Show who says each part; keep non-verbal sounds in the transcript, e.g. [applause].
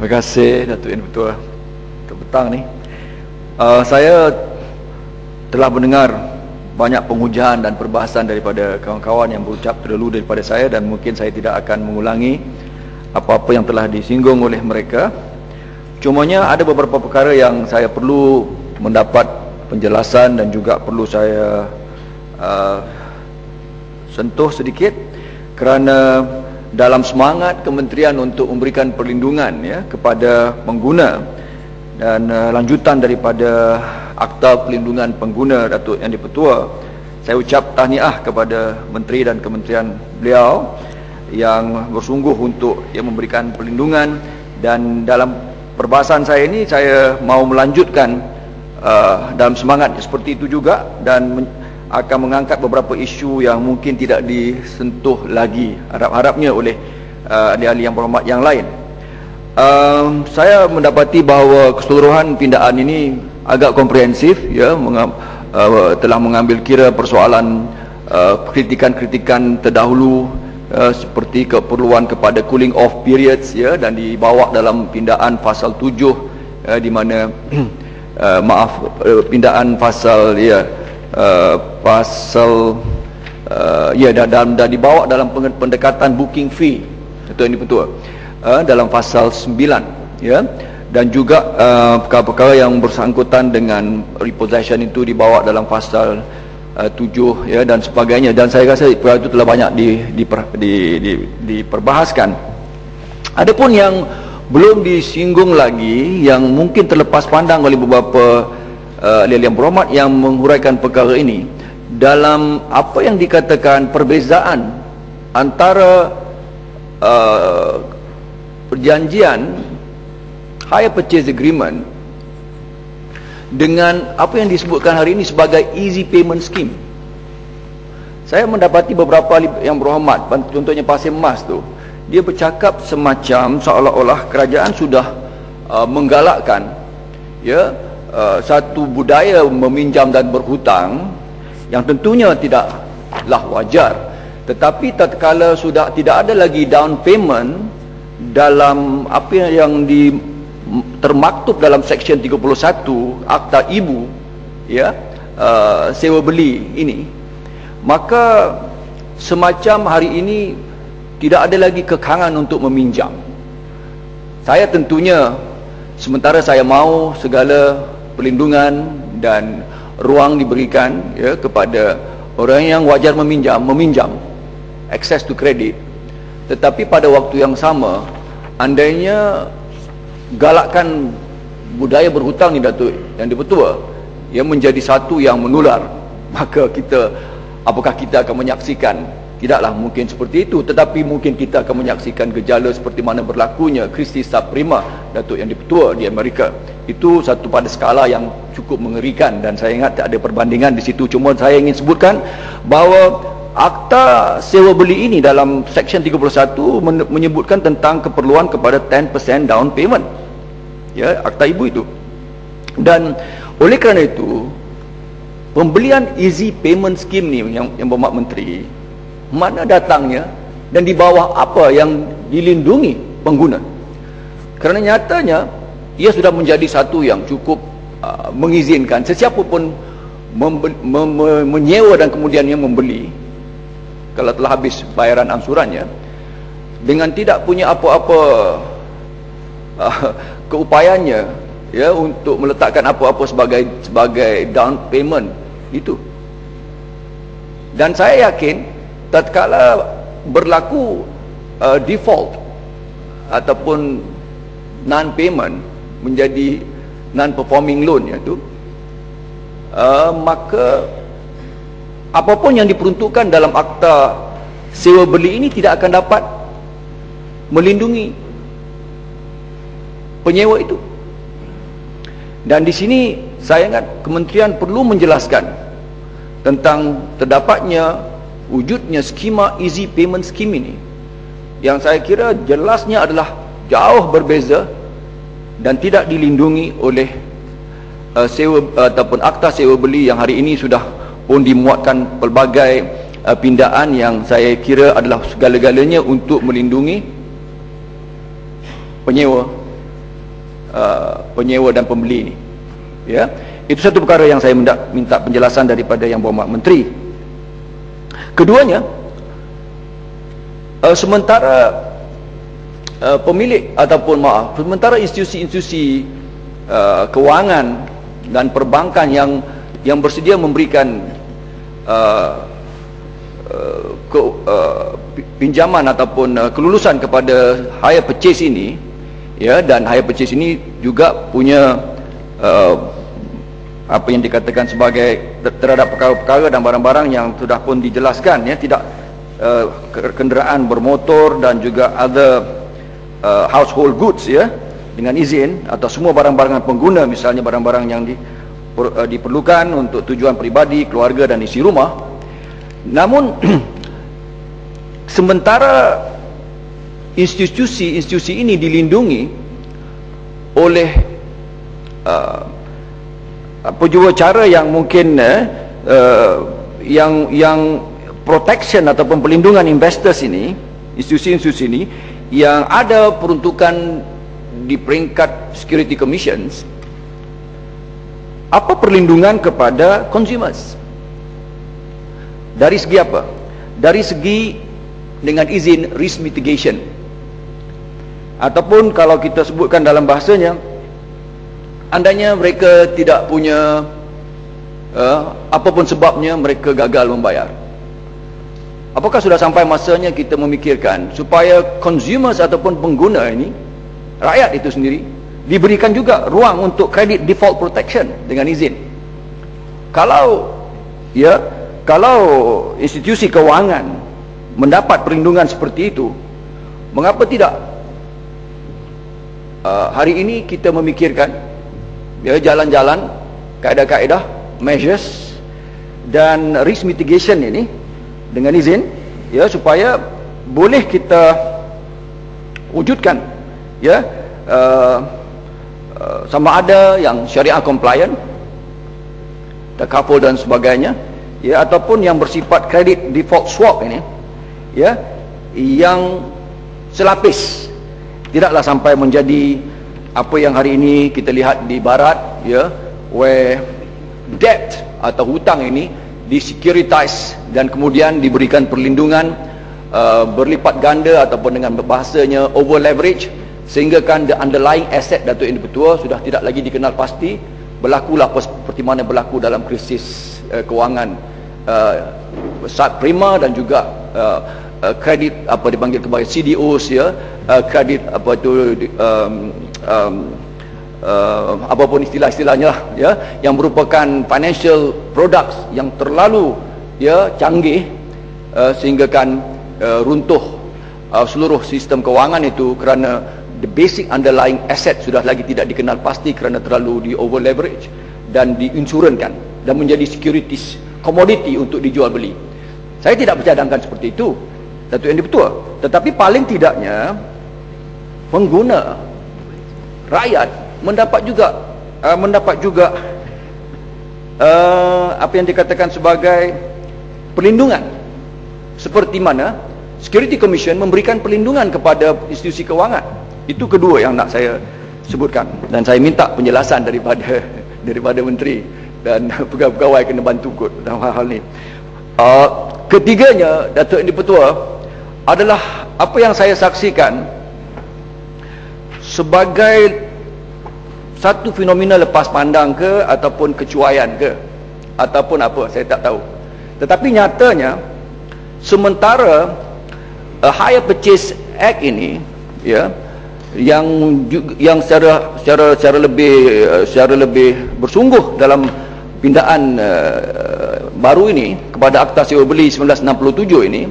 Speaker 1: Terima kasih Datuk Yang Betul Untuk petang ni uh, Saya telah mendengar banyak penghujaan dan perbahasan daripada kawan-kawan yang berucap terdahulu daripada saya dan mungkin saya tidak akan mengulangi apa-apa yang telah disinggung oleh mereka. Cumanya ada beberapa perkara yang saya perlu mendapat penjelasan dan juga perlu saya uh, sentuh sedikit kerana dalam semangat kementerian untuk memberikan perlindungan ya kepada pengguna dan uh, lanjutan daripada akta perlindungan pengguna Datuk Yang Dipertua saya ucap tahniah kepada menteri dan kementerian beliau yang bersungguh untuk yang memberikan perlindungan dan dalam perbahasan saya ini saya mau melanjutkan uh, dalam semangat seperti itu juga dan akan mengangkat beberapa isu yang mungkin tidak disentuh lagi harap-harapnya oleh uh, ahli-ahli yang berhormat yang lain. Uh, saya mendapati bahawa keseluruhan pindaan ini agak komprehensif ya mengam, uh, telah mengambil kira persoalan uh, kritikan-kritikan terdahulu uh, seperti keperluan kepada cooling off periods ya dan dibawa dalam pindaan pasal 7 uh, di mana [clears throat] uh, maaf uh, pindaan pasal ya Uh, pasal uh, ya dah, dah, dah dibawa dalam pendekatan booking fee. Itu ini betul? Uh, dalam pasal 9 ya. Dan juga uh, perkara-perkara uh, yang bersangkutan dengan repossession itu dibawa dalam pasal uh, 7 ya dan sebagainya. Dan saya rasa perkara itu telah banyak di, di, di, di, diperbahaskan. Adapun yang belum disinggung lagi yang mungkin terlepas pandang oleh beberapa uh, yang berhormat yang menghuraikan perkara ini dalam apa yang dikatakan perbezaan antara uh, perjanjian hire purchase agreement dengan apa yang disebutkan hari ini sebagai easy payment scheme. Saya mendapati beberapa yang berhormat contohnya pasir emas tu dia bercakap semacam seolah-olah kerajaan sudah uh, menggalakkan ya Uh, satu budaya meminjam dan berhutang yang tentunya tidaklah wajar. Tetapi tatkala sudah tidak ada lagi down payment dalam apa yang di termaktub dalam section 31 akta ibu ya uh, sewa beli ini maka semacam hari ini tidak ada lagi kekangan untuk meminjam. Saya tentunya sementara saya mau segala perlindungan dan ruang diberikan ya kepada orang yang wajar meminjam meminjam access to credit. Tetapi pada waktu yang sama andainya galakkan budaya berhutang ni Datuk yang dipertua yang menjadi satu yang menular [laughs] maka kita apakah kita akan menyaksikan? Tidaklah mungkin seperti itu Tetapi mungkin kita akan menyaksikan gejala Seperti mana berlakunya Kristi Subprima Datuk yang dipetua di Amerika Itu satu pada skala yang cukup mengerikan Dan saya ingat tak ada perbandingan di situ. Cuma saya ingin sebutkan Bahawa Akta sewa beli ini dalam Section 31 Menyebutkan tentang keperluan kepada 10% down payment. Ya, Akta ibu itu. Dan oleh kerana itu Pembelian easy payment scheme ni Yang, yang bermak menteri mana datangnya dan di bawah apa yang dilindungi pengguna? Kerana nyatanya ia sudah menjadi satu yang cukup uh, mengizinkan. Sesiapa pun menyewa dan kemudian yang membeli kalau telah habis bayaran angsurannya dengan tidak punya apa-apa uh, keupayanya ya untuk meletakkan apa-apa sebagai sebagai down payment itu. Dan saya yakin tatkala berlaku uh, default ataupun non payment menjadi non performing loan iaitu uh, maka apapun yang diperuntukkan dalam akta sewa beli ini tidak akan dapat melindungi penyewa itu. Dan di sini saya ingat kementerian perlu menjelaskan tentang terdapatnya wujudnya skema easy payment scheme ini. Yang saya kira jelasnya adalah jauh berbeza dan tidak dilindungi oleh uh, sewa uh, ataupun akta sewa beli yang hari ini sudah pun dimuatkan pelbagai uh, pindaan yang saya kira adalah segala-galanya untuk melindungi penyewa uh, penyewa dan pembeli ini. Ya. Itu satu perkara yang saya minta, minta penjelasan daripada yang berhormat menteri. Keduanya, uh, sementara uh, pemilik ataupun maaf, sementara institusi-institusi uh, kewangan dan perbankan yang yang bersedia memberikan uh, uh, ke, uh, pinjaman ataupun uh, kelulusan kepada hire purchase ini ya dan hire purchase ini juga punya uh, apa yang dikatakan sebagai terhadap perkara-perkara dan barang-barang yang sudah pun dijelaskan ya tidak uh, kenderaan bermotor dan juga other uh, household goods ya dengan izin atau semua barang-barang pengguna misalnya barang-barang yang di, per, uh, diperlukan untuk tujuan peribadi, keluarga dan isi rumah. Namun [clears throat] sementara institusi-institusi ini dilindungi oleh uh, apa juga cara yang mungkin uh, uh, yang yang protection ataupun perlindungan investors ini institusi-institusi ini yang ada peruntukan di peringkat security commissions apa perlindungan kepada consumers? Dari segi apa? Dari segi dengan izin risk mitigation. Ataupun kalau kita sebutkan dalam bahasanya andainya mereka tidak punya uh, apapun sebabnya mereka gagal membayar apakah sudah sampai masanya kita memikirkan supaya consumers ataupun pengguna ini rakyat itu sendiri diberikan juga ruang untuk credit default protection dengan izin? Kalau ya kalau institusi kewangan mendapat perlindungan seperti itu mengapa tidak uh, hari ini kita memikirkan ya jalan-jalan kaedah-kaedah measures dan risk mitigation ini dengan izin ya supaya boleh kita wujudkan ya uh, uh, sama ada yang syariah compliant takaful dan sebagainya ya ataupun yang bersifat kredit default swap ini ya yang selapis tidaklah sampai menjadi apa yang hari ini kita lihat di barat ya where debt atau hutang ini disecuritize dan kemudian diberikan perlindungan uh, berlipat ganda ataupun dengan bahasanya over leverage sehingga kan the underlying asset Datuk Yang Dipertua sudah tidak lagi dikenal pasti berlakulah seperti mana berlaku dalam krisis uh, kewangan uh, saat prima dan juga uh, uh, kredit apa dipanggil kepada CDOs ya uh, kredit apa tu um, um, uh, apapun istilah-istilahnya ya yang merupakan financial products yang terlalu ya canggih uh, sehingga kan uh, runtuh uh, seluruh sistem kewangan itu kerana the basic underlying asset sudah lagi tidak dikenal pasti kerana terlalu di over leverage dan diinsurankan dan menjadi securities commodity untuk dijual beli. Saya tidak bercadangkan seperti itu satu yang betul tetapi paling tidaknya pengguna rakyat mendapat juga uh, mendapat juga uh, apa yang dikatakan sebagai perlindungan. Seperti mana Security Commission memberikan perlindungan kepada institusi kewangan. Itu kedua yang nak saya sebutkan. Dan saya minta penjelasan daripada [laughs] daripada menteri dan [laughs] pegawai-pegawai kena bantu kot dalam hal-hal ni. Uh, ketiganya Datuk Yang Dipertua adalah apa yang saya saksikan sebagai satu fenomena lepas pandang ke ataupun kecuaian ke ataupun apa saya tak tahu. Tetapi nyatanya sementara uh, hire purchase act ini ya yang yang secara secara secara lebih secara lebih bersungguh dalam pindaan uh, baru ini kepada Akta Sewa Beli 1967 ini